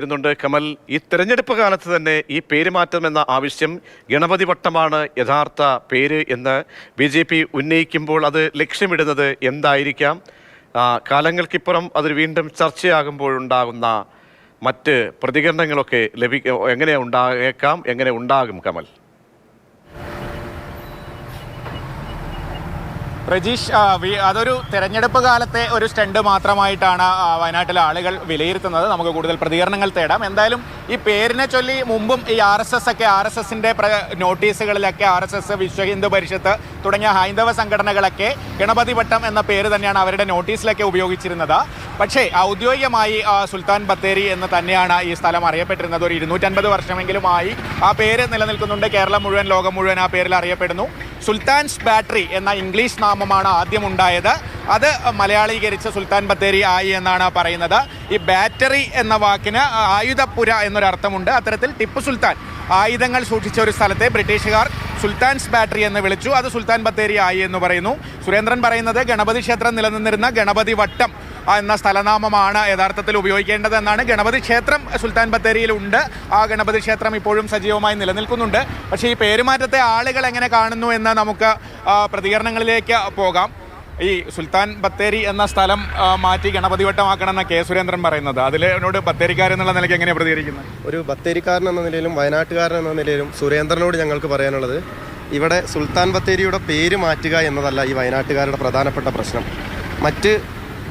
ഇരുന്നുണ്ട് കമൽ. ഈ തെരഞ്ഞെടുപ്പ് കാലത്ത് തന്നെ ഈ പേര് മാറ്റം എന്ന ആവശ്യം ഗണപതി വട്ടമാണ് യഥാർത്ഥ പേര് എന്ന് ബി ജെ പി ഉന്നയിക്കുമ്പോൾ അത് ലക്ഷ്യമിടുന്നത് എന്തായിരിക്കാം? കാലങ്ങൾക്കിപ്പുറം അത് വീണ്ടും ചർച്ചയാകുമ്പോഴുണ്ടാകുന്ന മറ്റ് പ്രതികരണങ്ങളൊക്കെ ലഭിക്കും എങ്ങനെ ഉണ്ടായേക്കാം? എങ്ങനെ ഉണ്ടാകും കമൽ? വി- അതൊരു തെരഞ്ഞെടുപ്പ് കാലത്തെ ഒരു സ്റ്റണ്ട് മാത്രമായിട്ടാണ് വയനാട്ടിലെ ആളുകൾ വിലയിരുത്തുന്നത്. നമുക്ക് കൂടുതൽ പ്രതികരണങ്ങൾ തേടാം. എന്തായാലും ഈ പേരിനെ ചൊല്ലി മുമ്പും ഈ ആർ എസ് എസ് ഒക്കെ ആർ എസ് എസിന്റെ നോട്ടീസുകളിലൊക്കെ R S S Vishva Hindu Parishad തുടങ്ങിയ ഹൈന്ദവ സംഘടനകളൊക്കെ ഗണപതി വട്ടം എന്ന പേര് തന്നെയാണ് അവരുടെ നോട്ടീസിലൊക്കെ ഉപയോഗിച്ചിരുന്നത്. പക്ഷേ ഔദ്യോഗികമായി സുൽത്താൻ ബത്തേരി എന്ന് തന്നെയാണ് ഈ സ്ഥലം അറിയപ്പെട്ടിരുന്നത്. ഒരു ഇരുന്നൂറ്റൻപത് വർഷമെങ്കിലുമായി ആ പേര് നിലനിൽക്കുന്നുണ്ട്. കേരളം മുഴുവൻ ലോകം മുഴുവൻ ആ പേരിൽ അറിയപ്പെടുന്നു. സുൽത്താൻസ് ബാറ്ററി എന്ന ഇംഗ്ലീഷ് നാമമാണ് ആദ്യം ഉണ്ടായത് അത് മലയാളീകരിച്ച സുൽത്താൻ ബത്തേരി ആയി എന്നാണ് പറയുന്നത്. ഈ ബാറ്ററി എന്ന വാക്കിന് ആയുധപ്പുര എന്നൊരർത്ഥമുണ്ട്. അത്തരത്തിൽ ടിപ്പു സുൽത്താൻ ആയുധങ്ങൾ സൂക്ഷിച്ച ഒരു സ്ഥലത്തെ ബ്രിട്ടീഷുകാർ സുൽത്താൻസ് ബാറ്ററി എന്ന് വിളിച്ചു. അത് സുൽത്താൻ ബത്തേരി ആയി എന്ന് പറയുന്നു. സുരേന്ദ്രൻ പറയുന്നത് ഗണപതി ക്ഷേത്രം നിലനിന്നിരുന്ന ഗണപതി വട്ടം എന്ന സ്ഥലനാമമാണ് യഥാർത്ഥത്തിൽ ഉപയോഗിക്കേണ്ടത് എന്നാണ് ഗണപതി ക്ഷേത്രം സുൽത്താൻ ബത്തേരിയിൽ ഉണ്ട് ആ ഗണപതി ക്ഷേത്രം ഇപ്പോഴും സജീവമായി നിലനിൽക്കുന്നുണ്ട്. പക്ഷേ ഈ പേരുമാറ്റത്തെ ആളുകൾ എങ്ങനെ കാണുന്നു എന്ന് നമുക്ക് പ്രതികരണങ്ങളിലേക്ക് പോകാം. ഈ സുൽത്താൻ ബത്തേരി എന്ന സ്ഥലം മാറ്റി ഗണപതി വട്ടമാക്കണം എന്ന കെ സുരേന്ദ്രൻ പറയുന്നത്. അതിനോട് ബത്തേരിക്കാരെന്നുള്ള നിലയ്ക്ക് എങ്ങനെ പ്രതികരിക്കുന്നത്? ഒരു ബത്തേരിക്കാരൻ എന്ന നിലയിലും വയനാട്ടുകാരൻ എന്ന നിലയിലും സുരേന്ദ്രനോട് ഞങ്ങൾക്ക് പറയാനുള്ളത് ഇവിടെ സുൽത്താൻ ബത്തേരിയുടെ പേര് മാറ്റുക എന്നതല്ല ഈ വയനാട്ടുകാരുടെ പ്രധാനപ്പെട്ട പ്രശ്നം. മറ്റ്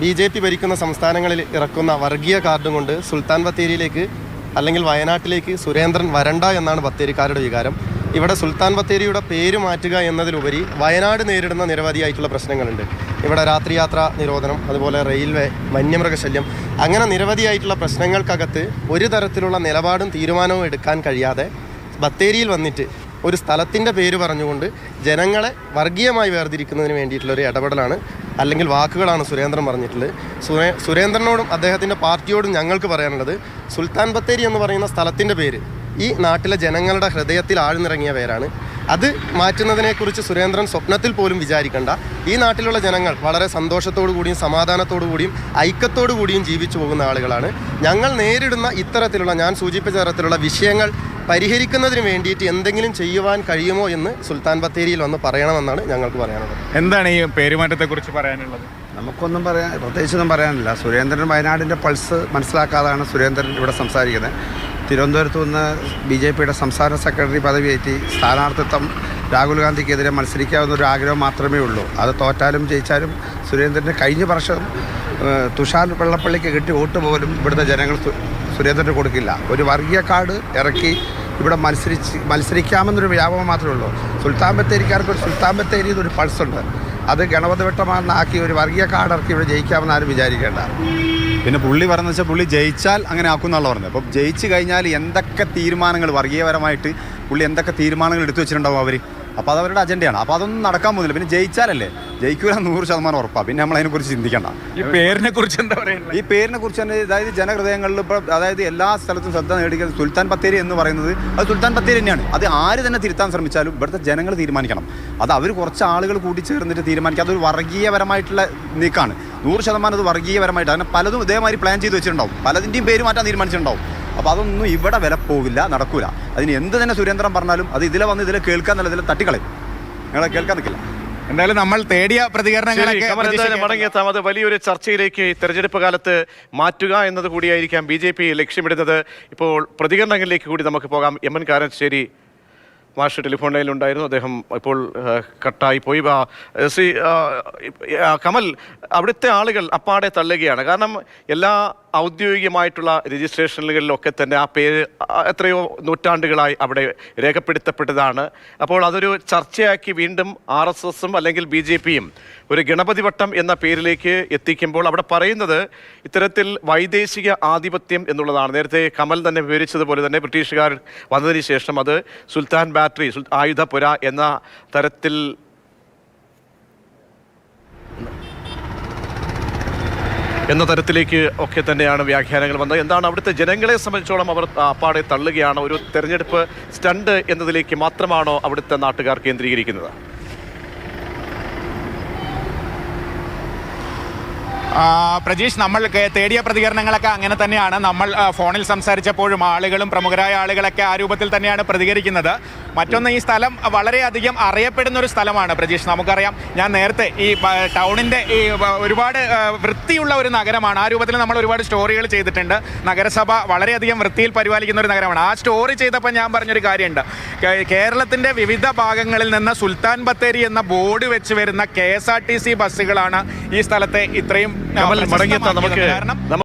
ബി ജെ പി ഭരിക്കുന്ന സംസ്ഥാനങ്ങളിൽ ഇറക്കുന്ന വർഗീയ കാർഡും കൊണ്ട് സുൽത്താൻ ബത്തേരിയിലേക്ക് അല്ലെങ്കിൽ വയനാട്ടിലേക്ക് സുരേന്ദ്രൻ വരണ്ട എന്നാണ് ബത്തേരിക്കാരുടെ വികാരം. ഇവിടെ സുൽത്താൻ ബത്തേരിയുടെ പേര് മാറ്റുക എന്നതിലുപരി വയനാട് നേരിടുന്ന നിരവധിയായിട്ടുള്ള പ്രശ്നങ്ങളുണ്ട്. ഇവിടെ രാത്രിയാത്രാ നിരോധനം അതുപോലെ റെയിൽവേ വന്യമൃഗശല്യം അങ്ങനെ നിരവധിയായിട്ടുള്ള പ്രശ്നങ്ങൾക്കകത്ത് ഒരു തരത്തിലുള്ള നിലപാടും തീരുമാനവും എടുക്കാൻ കഴിയാതെ ബത്തേരിയിൽ വന്നിട്ട് ഒരു സ്ഥലത്തിന്റെ പേര് പറഞ്ഞുകൊണ്ട് ജനങ്ങളെ വർഗീയമായി വേർതിരിക്കുന്നതിന് വേണ്ടിയിട്ടുള്ള ഒരു ഇടപെടലാണ് അല്ലെങ്കിൽ വാക്കുകളാണ് സുരേന്ദ്രൻ പറഞ്ഞിട്ടുള്ളത്. സുരേ സുരേന്ദ്രനോടും അദ്ദേഹത്തിന്റെ പാർട്ടിയോടും ഞങ്ങൾക്ക് പറയാനുള്ളത് സുൽത്താൻ ബത്തേരി എന്ന് പറയുന്ന സ്ഥലത്തിന്റെ പേര് ഈ നാട്ടിലെ ജനങ്ങളുടെ ഹൃദയത്തിൽ ആഴ്ന്നിറങ്ങിയ പേരാണ്. അത് മാറ്റുന്നതിനെക്കുറിച്ച് സുരേന്ദ്രൻ സ്വപ്നത്തിൽ പോലും വിചാരിക്കണ്ട. ഈ നാട്ടിലുള്ള ജനങ്ങൾ വളരെ സന്തോഷത്തോടു കൂടിയും സമാധാനത്തോടു കൂടിയും ഐക്യത്തോടു കൂടിയും ജീവിച്ചു പോകുന്ന ആളുകളാണ്. ഞങ്ങൾ നേരിടുന്ന ഇത്തരത്തിലുള്ള ഞാൻ സൂചിപ്പിച്ച തരത്തിലുള്ള വിഷയങ്ങൾ പരിഹരിക്കുന്നതിന് വേണ്ടിയിട്ട് എന്തെങ്കിലും ചെയ്യുവാൻ കഴിയുമോ എന്ന് സുൽത്താൻ ബത്തേരിയിൽ വന്ന് പറയണമെന്നാണ് ഞങ്ങൾക്ക് പറയാനുള്ളത്. എന്താണ് ഈ പേരുമാറ്റത്തെക്കുറിച്ച് പറയാനുള്ളത്? നമുക്കൊന്നും പറയാൻ പ്രത്യേകിച്ചൊന്നും പറയാനില്ല. സുരേന്ദ്രൻ വയനാടിന്റെ പൾസ് മനസ്സിലാക്കാതാണ് സുരേന്ദ്രൻ ഇവിടെ സംസാരിക്കുന്നത്. തിരുവനന്തപുരത്ത് നിന്ന് ബി ജെ പിയുടെ സംസ്ഥാന സെക്രട്ടറി പദവിയേറ്റി സ്ഥാനാർത്ഥിത്വം രാഹുൽ ഗാന്ധിക്കെതിരെ മത്സരിക്കാവുന്ന ഒരു ആഗ്രഹം മാത്രമേ ഉള്ളൂ. അത് തോറ്റാലും ജയിച്ചാലും സുരേന്ദ്രന് കഴിഞ്ഞ വർഷം തുഷാർ വെള്ളപ്പള്ളിക്ക് കിട്ടി വോട്ട് പോലും ഇവിടുത്തെ ജനങ്ങൾ സുരേന്ദ്രന് കൊടുക്കില്ല. ഒരു വർഗീയ കാർഡ് ഇറക്കി ഇവിടെ മത്സരിച്ച് മത്സരിക്കാമെന്നൊരു വ്യാപകം മാത്രമേ ഉള്ളൂ. സുൽത്താൻ ബത്തേരിക്കാർക്ക് ഒരു സുൽത്താൻ ബത്തേരി എന്നൊരു പൾസുണ്ട് അത് ഗണപതി വെട്ടമാണെന്നാക്കി ഒരു വർഗീയ കാർഡ് ഇറക്കി ഇവിടെ ജയിക്കാമെന്ന് ആരും വിചാരിക്കേണ്ട. പിന്നെ പുള്ളി പറഞ്ഞു വെച്ചാൽ പുള്ളി ജയിച്ചാൽ അങ്ങനെ ആക്കുന്നുള്ള പറഞ്ഞത്. അപ്പം ജയിച്ചു കഴിഞ്ഞാൽ എന്തൊക്കെ തീരുമാനങ്ങൾ വർഗീയപരമായിട്ട് പുള്ളി എന്തൊക്കെ തീരുമാനങ്ങൾ എടുത്തു വെച്ചിട്ടുണ്ടാവും അവർ അപ്പോൾ അത് അവരുടെ അജണ്ടയാണ് അപ്പോൾ അതൊന്നും നടക്കാൻ പോകുന്നില്ല. പിന്നെ ജയിച്ചാലല്ലേ? ജയിക്കുക നൂറ് ശതമാനം ഉറപ്പാണ് പിന്നെ നമ്മൾ അതിനെക്കുറിച്ച് ചിന്തിക്കണ്ട. ഈ പേരിനെ കുറിച്ച് എന്താ പറയുക ഈ പേരിനെ കുറിച്ച് തന്നെ അതായത് ജനഹൃദയങ്ങളിൽ ഇപ്പോൾ അതായത് എല്ലാ സ്ഥലത്തും ശ്രദ്ധ നേടിക്കുന്നത് സുൽത്താൻ ബത്തേരി എന്ന് പറയുന്നത് അത് സുൽത്താൻ ബത്തേരി തന്നെയാണ്. അത് ആര് തന്നെ തിരുത്താൻ ശ്രമിച്ചാലും ഇവിടുത്തെ ജനങ്ങൾ തീരുമാനിക്കണം. അത് അവർ കുറച്ച് ആളുകൾ കൂടിച്ചേർന്നിട്ട് തീരുമാനിക്കുക. അതൊരു വർഗീയപരമായിട്ടുള്ള നീക്കാണ്. നൂറ് ശതമാനം അത് വർഗീയപരമായിട്ട്. അങ്ങനെ പലതും ഇതേമാതിരി പ്ലാൻ ചെയ്ത് വെച്ചിട്ടുണ്ടാവും. പലതിന്റെയും പേര് മാറ്റാൻ തീരുമാനിച്ചിട്ടുണ്ടാവും. അപ്പോൾ അതൊന്നും ഇവിടെ വില പോകില്ല നടക്കില്ല അതിന് എന്ത് തന്നെ സുരേന്ദ്രൻ പറഞ്ഞാലും അത് ഇതിലെ വന്ന് ഇതിലെ കേൾക്കാൻ നല്ല ഇതിലെ തട്ടിക്കളയും. നിങ്ങളെ കേൾക്കാൻ നിൽക്കില്ല. എന്തായാലും നമ്മൾ തേടിയ മടങ്ങിയെത്താം. അത് വലിയൊരു ചർച്ചയിലേക്ക് തെരഞ്ഞെടുപ്പ് കാലത്ത് മാറ്റുക എന്നത് കൂടിയായിരിക്കാം ബി ജെ പി ലക്ഷ്യമിടുന്നത്. ഇപ്പോൾ പ്രതികരണങ്ങളിലേക്ക് കൂടി നമുക്ക് പോകാം. എം എൻ കാരശ്ശേരി മാഷ് ടെലിഫോൺ ലൈനിലുണ്ടായിരുന്നു അദ്ദേഹം ഇപ്പോൾ കട്ടായി പോയി. സി ശ്രീ കമൽ അവിടുത്തെ ആളുകൾ അപ്പാടെ തള്ളുകയാണ്. കാരണം എല്ലാ ഔദ്യോഗികമായിട്ടുള്ള രജിസ്ട്രേഷനുകളിലൊക്കെ തന്നെ ആ പേര് എത്രയോ നൂറ്റാണ്ടുകളായി അവിടെ രേഖപ്പെടുത്തപ്പെട്ടതാണ്. അപ്പോൾ അതൊരു ചർച്ചയാക്കി വീണ്ടും ആർ എസ് എസും അല്ലെങ്കിൽ ബി ജെ പിയും ഒരു ഗണപതി വട്ടം എന്ന പേരിലേക്ക് എത്തിക്കുമ്പോൾ അവിടെ പറയുന്നത് ഇത്തരത്തിൽ വൈദേശിക ആധിപത്യം എന്നുള്ളതാണ്. നേരത്തെ കമൽ തന്നെ വിവരിച്ചതുപോലെ തന്നെ ബ്രിട്ടീഷുകാർ വന്നതിന് ശേഷം അത് സുൽത്താൻ ബാറ്ററി ആയുധപുര എന്ന തരത്തിൽ എന്ന തരത്തിലേക്ക് ഒക്കെ തന്നെയാണ് വ്യാഖ്യാനങ്ങൾ വന്നത്. എന്താണ് അവിടുത്തെ ജനങ്ങളെ സംബന്ധിച്ചോളം അവർ അപ്പാടെ തള്ളുകയാണ്? ഒരു തെരഞ്ഞെടുപ്പ് സ്റ്റണ്ട് എന്നതിലേക്ക് മാത്രമാണോ അവിടുത്തെ നാട്ടുകാർ കേന്ദ്രീകരിക്കുന്നത്? പ്രജീഷ് നമ്മൾ തേടിയ പ്രതികരണങ്ങളൊക്കെ അങ്ങനെ തന്നെയാണ്. നമ്മൾ ഫോണിൽ സംസാരിച്ചപ്പോഴും ആളുകളും പ്രമുഖരായ ആളുകളൊക്കെ ആ രൂപത്തിൽ തന്നെയാണ് പ്രതികരിക്കുന്നത്. മറ്റൊന്ന് ഈ സ്ഥലം വളരെയധികം അറിയപ്പെടുന്ന ഒരു സ്ഥലമാണ് പ്രജീഷ്. നമുക്കറിയാം ഞാൻ നേരത്തെ ഈ ടൗണിന്റെ ഈ ഒരുപാട് വൃത്തിയുള്ള ഒരു നഗരമാണ്. ആ രൂപത്തിൽ നമ്മൾ ഒരുപാട് സ്റ്റോറികൾ ചെയ്തിട്ടുണ്ട്. നഗരസഭ വളരെയധികം വൃത്തിയിൽ പരിപാലിക്കുന്ന ഒരു നഗരമാണ്. ആ സ്റ്റോറി ചെയ്തപ്പോൾ ഞാൻ പറഞ്ഞൊരു കാര്യമുണ്ട്. കേ- കേരളത്തിന്റെ വിവിധ ഭാഗങ്ങളിൽ നിന്ന് സുൽത്താൻ ബത്തേരി എന്ന ബോർഡ് വെച്ച് വരുന്ന K S R T C ബസ്സുകളാണ് ഈ സ്ഥലത്തെ ഇത്രയും നമുക്ക് കാരണം